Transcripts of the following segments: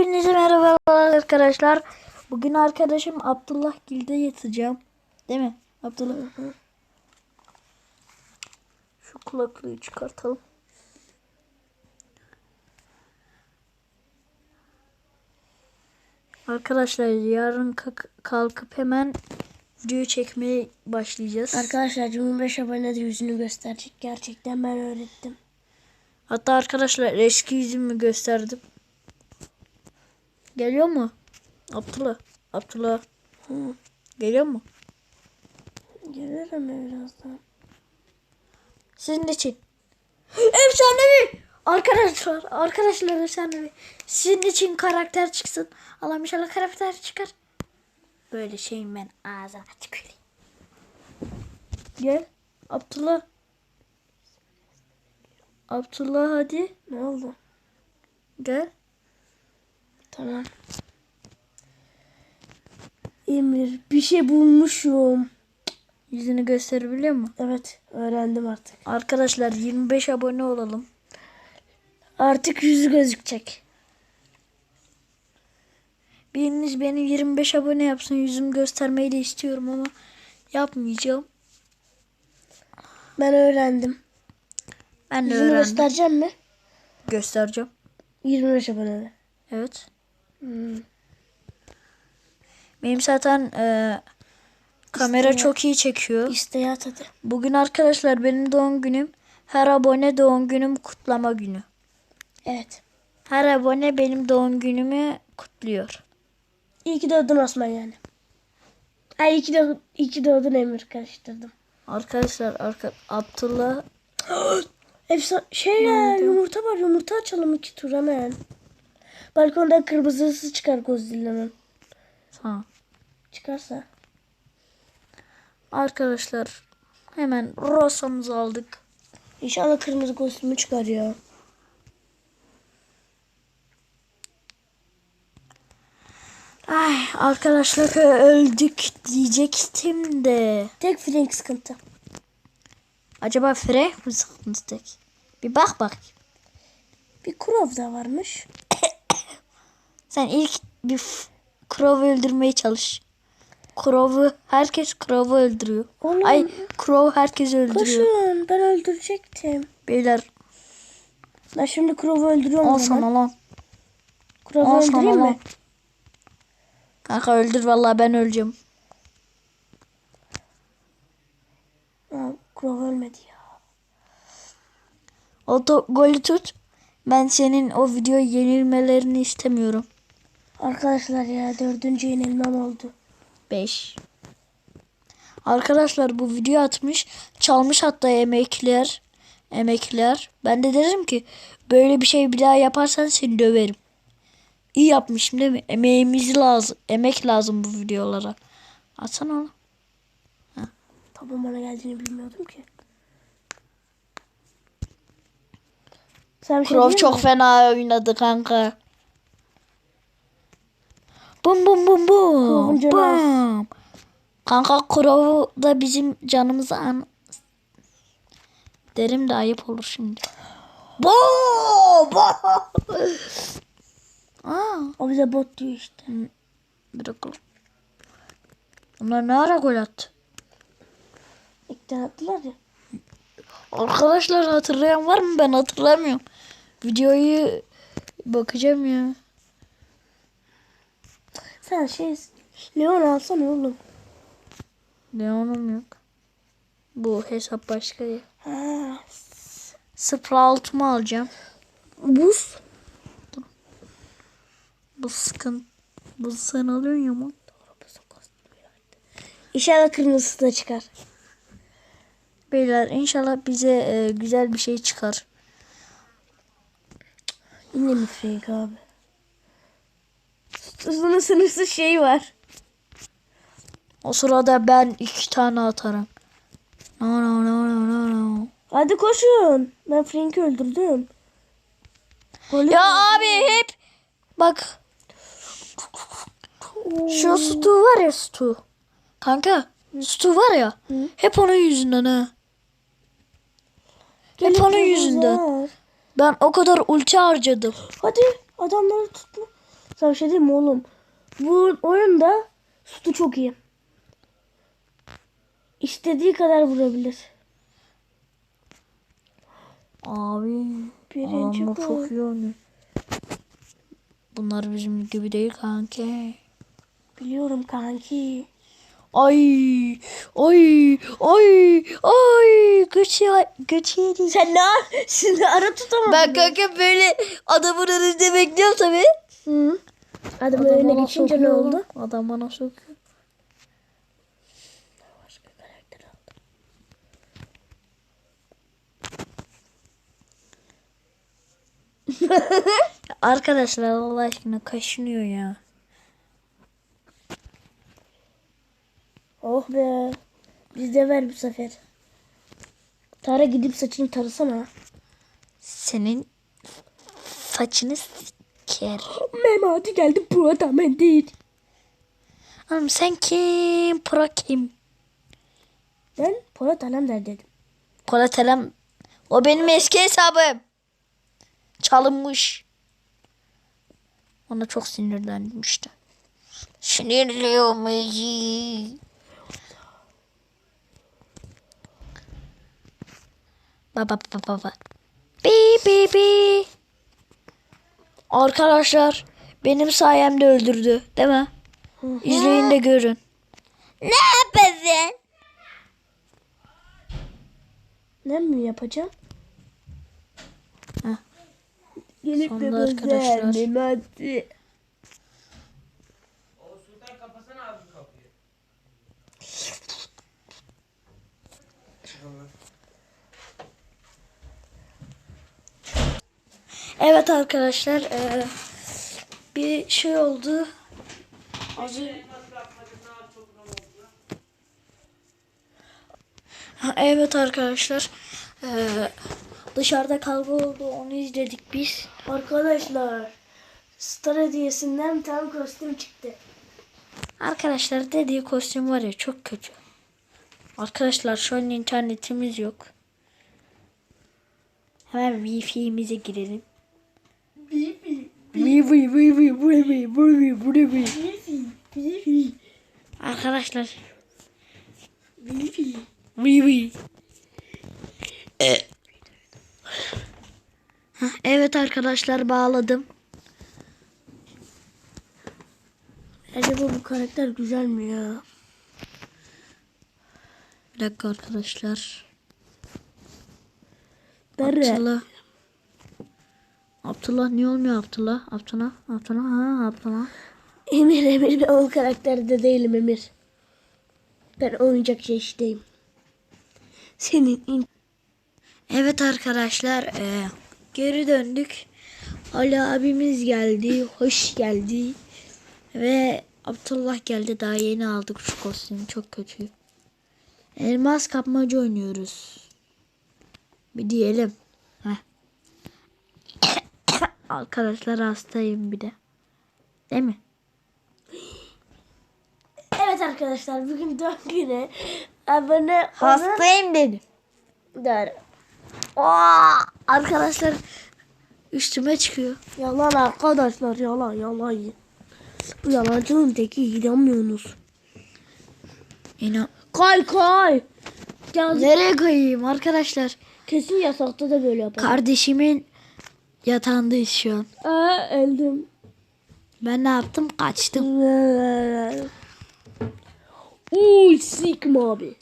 Hepinize merhabalar arkadaşlar. Bugün arkadaşım Abdullah Gil'de yatacağım. Değil mi? Abdullah. Şu kulaklığı çıkartalım. Arkadaşlar yarın kalk- kalkıp hemen video çekmeye başlayacağız. Arkadaşlar 25 abone de yüzünü gösterecek. Gerçekten ben öğrettim. Hatta arkadaşlar eski yüzümü gösterdim. Geliyor mu? Abdullah. Abdullah. Hı. Geliyor mu? Gelirim birazdan. Sizin için. Efsanevi. Arkadaşlar, arkadaşlar efsanevi. Sizin için karakter çıksın. Allah'ım inşallah karakter çıkar. Böyle şeyim ben ağzına tüküreyim. Gel. Abdullah. Abdullah hadi. Ne oldu? Gel. Tamam. Emir bir şey bulmuşum. Yüzünü gösterebiliyor mu? Evet öğrendim artık. Arkadaşlar 25 abone olalım. Artık yüzü gözükecek. Biriniz beni 25 abone yapsın. Yüzümü göstermeyi de istiyorum ama yapmayacağım. Ben öğrendim. Ben de Yüzünü öğrendim. göstereceğim mi? Göstereceğim. 25 abone. Evet. Hmm. Benim zaten e, kamera İsteyen- çok iyi çekiyor. İsteği at hadi. Bugün arkadaşlar benim doğum günüm. Her abone doğum günüm kutlama günü. Evet. Her abone benim doğum günümü kutluyor. İyi ki doğdun Osman yani. Ay iyi ki iyi ki doğdun Emir karıştırdım. Arkadaşlar arka, Abdullah Efsa şey ya yumurta var yumurta açalım iki tur hemen. Balkonda kırmızısı çıkar Godzilla'nın. ha. Çıkarsa. Arkadaşlar hemen rosamızı aldık. İnşallah kırmızı kostümü çıkar ya. Ay arkadaşlar öldük diyecektim de. Tek Frank sıkıntı. Acaba Frank mi sıkıntı tek? Bir bak bak. Bir Kurov da varmış. Sen ilk bir Crow'u öldürmeye çalış. Crow'u herkes Crow'u öldürüyor. Oğlum. Ay Crow herkes öldürüyor. Koşun ben öldürecektim. Beyler Ben şimdi Kurov'u öldürüyorum. al sana lan. Sana öldüreyim lan. mi? Kanka öldür vallahi ben öleceğim. Kurov ölmedi ya. O to- golü tut. Ben senin o video yenilmelerini istemiyorum. Arkadaşlar ya dördüncü yenilmem oldu. 5. Arkadaşlar bu video atmış. Çalmış hatta emekliler. Emekliler. Ben de derim ki böyle bir şey bir daha yaparsan seni döverim. İyi yapmışım değil mi? Emeğimiz lazım. Emek lazım bu videolara. Atsana onu. Tabii bana geldiğini bilmiyordum ki. Sen şey çok mi? fena oynadı kanka. Bum bum bum bum. Bum. Kanka Krov da bizim canımızı an... Derim de ayıp olur şimdi. Bum! Aa, O bize bot diyor işte. bir dakika. Bunlar ne ara gol attı? İlkten attılar ya. Arkadaşlar hatırlayan var mı? Ben hatırlamıyorum. Videoyu bakacağım ya. Sen şey Leon alsana oğlum. Leon'um yok. Bu hesap başka ya. Ha. Sprout'umu alacağım. Buz. Bu sıkıntı. Bu sen alıyorsun ya mı? İnşallah kırmızısı da çıkar. Beyler inşallah bize e, güzel bir şey çıkar. Yine mi fake abi? Uzun sınırsız şey var. O sırada ben iki tane atarım. No no no no no no. Hadi koşun. Ben Frank'i öldürdüm. Golü Ya abi hep bak şu Stu var ya Stu. Kanka Stu var ya hep onun yüzünden ha. Hep onun yüzünden. Ben o kadar ulti harcadım. Hadi adamları tutma. Sana şey diyeyim mi oğlum? Bu oyunda sütü çok iyi. İstediği kadar vurabilir. Abi. Birinci adamlar gol. çok iyi oynuyor. Bunlar bizim gibi değil kanki. Biliyorum kanki. Ay, ay, ay, ay. Güç yedi. Sen ne Şimdi ara tutamadın. Ben kanka böyle adamın önünde bekliyorum tabii. Hı. Adam Adam önüne geçince ne oldu? Adam bana sokuyor. Başka karakter aldı. Arkadaşlar Allah aşkına kaşınıyor ya. Oh be. Biz de ver bu sefer. Tara gidip saçını tarasana. Senin saçını siker. Memati geldi bu adam ben değil. Oğlum sen kim? Pro kim? Ben Polat Alemdar dedim. Kolatelem. O benim eski hesabım. Çalınmış. Ona çok sinirlendim işte. Sinirliyor muyu? Baba baba baba. Bi bi bi. Arkadaşlar benim sayemde öldürdü değil mi? İzleyin de görün. Ne yapıyorsun? Ne mi yapacağım? Heh. Gelip Sonunda arkadaşlar. Memati. Evet arkadaşlar eee, bir şey oldu. Az Evet arkadaşlar eee, dışarıda kavga oldu onu izledik biz. Arkadaşlar Star hediyesinden bir tane kostüm çıktı. Arkadaşlar dediği kostüm var ya çok kötü. Arkadaşlar şu an internetimiz yok. Hemen Wi-Fi'mize girelim. Arkadaşlar oui. Hah, Evet arkadaşlar bağladım. Acaba bu karakter güzel mi ya? Bir dakika arkadaşlar. Abdullah. Abdullah niye olmuyor Abdullah? Abdullah, Abdullah, ha Abdullah. Emir Emir ben o karakterde değilim Emir. Ben oyuncak çeşideyim. Senin in- Evet arkadaşlar eee, geri döndük. Ali abimiz geldi. Hoş geldi. Ve Abdullah geldi. Daha yeni aldık şu kostümü. Çok kötü. Elmas kapmaca oynuyoruz. Bir diyelim. Heh. Arkadaşlar hastayım bir de. Değil mi? Evet arkadaşlar bugün doğum günü. Abone. Hastayım dedim. Der. Aa, arkadaşlar üstüme çıkıyor. Yalan arkadaşlar yalan yalan. Bu yalancının teki inanmıyorsunuz. İnan. Kay kay. Ya, Nereye koyayım arkadaşlar? kesin yasakta da böyle yapar. Kardeşimin yatağındayız şu an. Aa öldüm. Ben ne yaptım? Kaçtım. Uy sikma abi.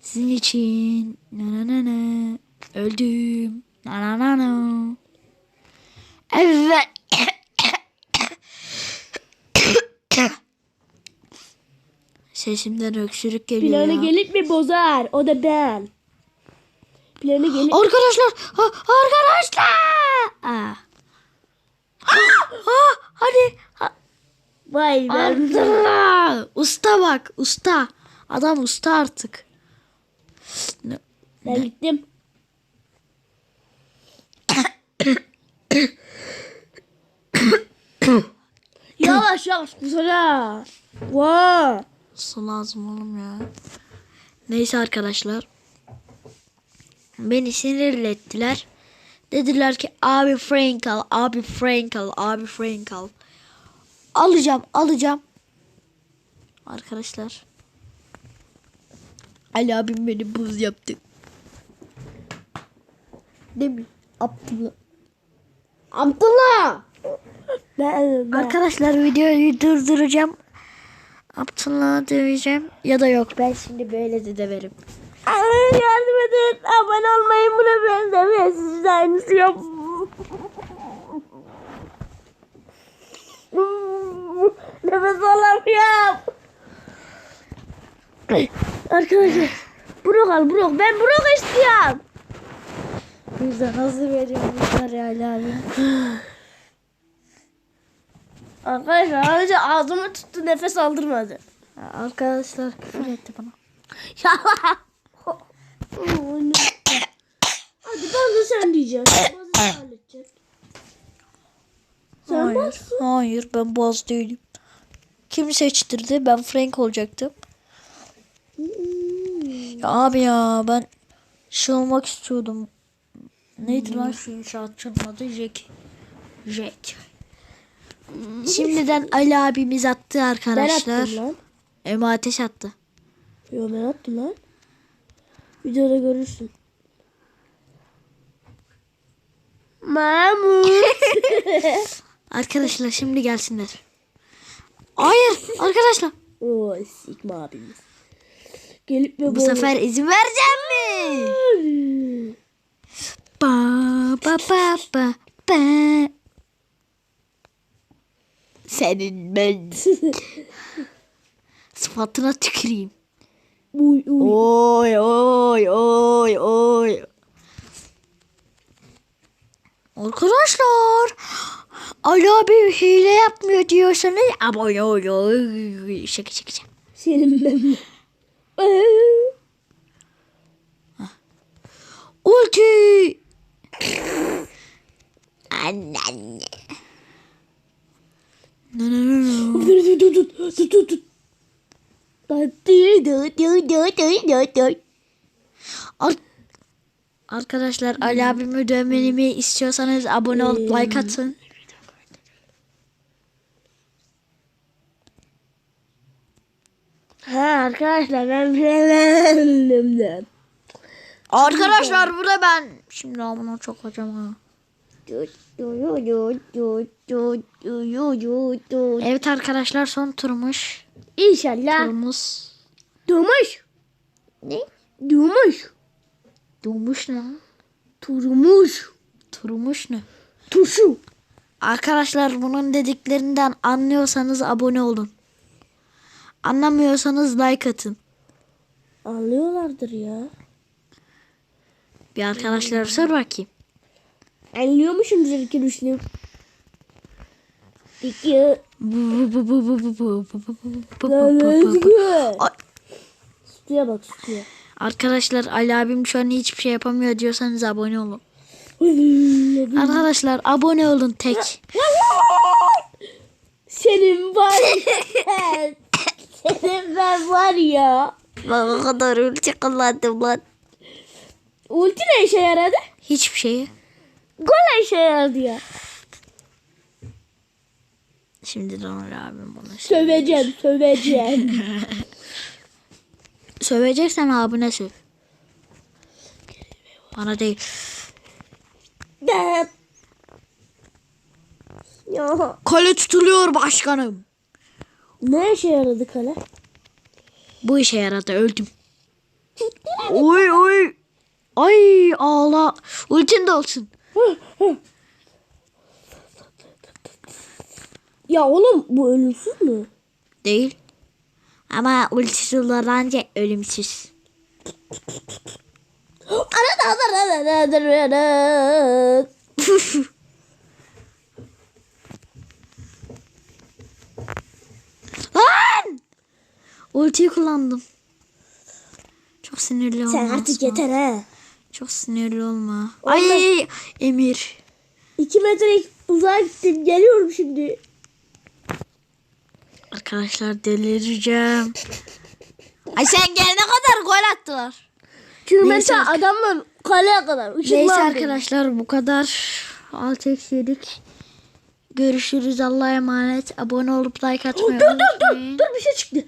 Sizin için. Na na na na. Öldüm. Na na na na. Evet. Sesimden öksürük geliyor Planı ya. gelip mi bozar? O da ben. Planı gelip Arkadaşlar. Ha, arkadaşlar. Aa. Hadi. Ha, Vay ben. Usta bak. Usta. Adam usta artık. Ne- Ben gittim. yavaş yavaş kusura. Vay. Su lazım oğlum ya. Neyse arkadaşlar. Beni sinirlettiler. Dediler ki abi Frank al, abi Frank al, abi Frank al. Alacağım alacağım. Arkadaşlar. Ali abim beni buz yaptı. Değil mi? Abdullah. Abdullah. Ben, ben. Arkadaşlar videoyu durduracağım. Abdullah döveceğim. Ya da yok ben şimdi böyle de döverim. Yardım edin. Abone olmayı buna benzemiyor. Siz de aynısı yap. Nefes alamıyorum. Arkadaşlar. Brok al Brok. Ben Brok istiyorum. Yüzden hazır veriyorum bunları Ali abi. Arkadaşlar önce ağzımı tuttu nefes aldırmadı. Arkadaşlar küfür etti bana. Ya. Hadi ben de sen diyeceğim. Bazı sen. Sen Hayır. varsın. Hayır ben boğaz değilim. Kim seçtirdi? Ben Frank olacaktım. Ya abi ya ben şey olmak istiyordum. Neydi lan şu inşaatçının adı? Jack. Jack. Şimdiden Ali abimiz attı Ben arkadaşlar. attım lan. Ema ateş attı. Yo ben attım lan. Videoda görürsün. Mahmut. Arkadaşlar şimdi gelsinler. Hayır arkadaşlar. Oo Sigma abimiz. Gelip ve Bu sefer izin vereceğim mi? Ba ba ba ba ba. Senin ben sıfatına tüküreyim. Uy uy. Oy oy oy oy. Arkadaşlar Ali abi hile yapmıyor diyorsanız abone olun. Şaka şaka şaka. Senin ben. Ulti. Anne anne. Dur dur dur dur dur dur Arkadaşlar Ali abimi dövmemi istiyorsanız abone olup like atın. Ha arkadaşlar ben bilemem. Arkadaşlar burada ben. Şimdi abone çok hocam ha. Evet arkadaşlar son turmuş. İnşallah. Turumuz. Durmuş. Ne? Durmuş. Durmuş ne? Turmuş. Turmuş ne? Turşu. Arkadaşlar bunun dediklerinden anlıyorsanız abone olun. Anlamıyorsanız like atın. Anlıyorlardır ya. Bir arkadaşlar sor bakayım. Anlıyormuşum zirkin üçlü. Peki. Sütüye bak sütüye. Arkadaşlar Ali abim şu an hiçbir şey yapamıyor diyorsanız abone olun. Arkadaşlar abone olun tek. Senin var ya. Senin ben var ya. Ben o kadar ulti kullandım lan. Ulti ne işe yaradı? Hiçbir şeye. Gol işe yaradı ya. Şimdi Donald abim bunu sö- Söveceğim söveceğim. Söveceksen abine söv. Bana değil. De. ya. Kale tutuluyor başkanım. Ne işe yaradı kale? Bu işe yaradı öldüm. oy oy. Ay ağla. Ultin de olsun. Ya oğlum bu ölümsüz mü? Değil. Ama ultisi kullanınca ölümsüz. Lan! Ultiyi kullandım. Çok sinirli olma. Sen artık yeter ha. Çok sinirli olma. Ay Emir. İki metre uzağa gittim geliyorum şimdi. Arkadaşlar delireceğim. Ay sen gelene kadar gol attılar. Çünkü Neyse mesela adamla kaleye kadar. Neyse arkadaşlar bu kadar. Alt yedik. Görüşürüz. Allah'a emanet. Abone olup like atmayı Dur dur dur unutmayın. dur bir şey çıktı.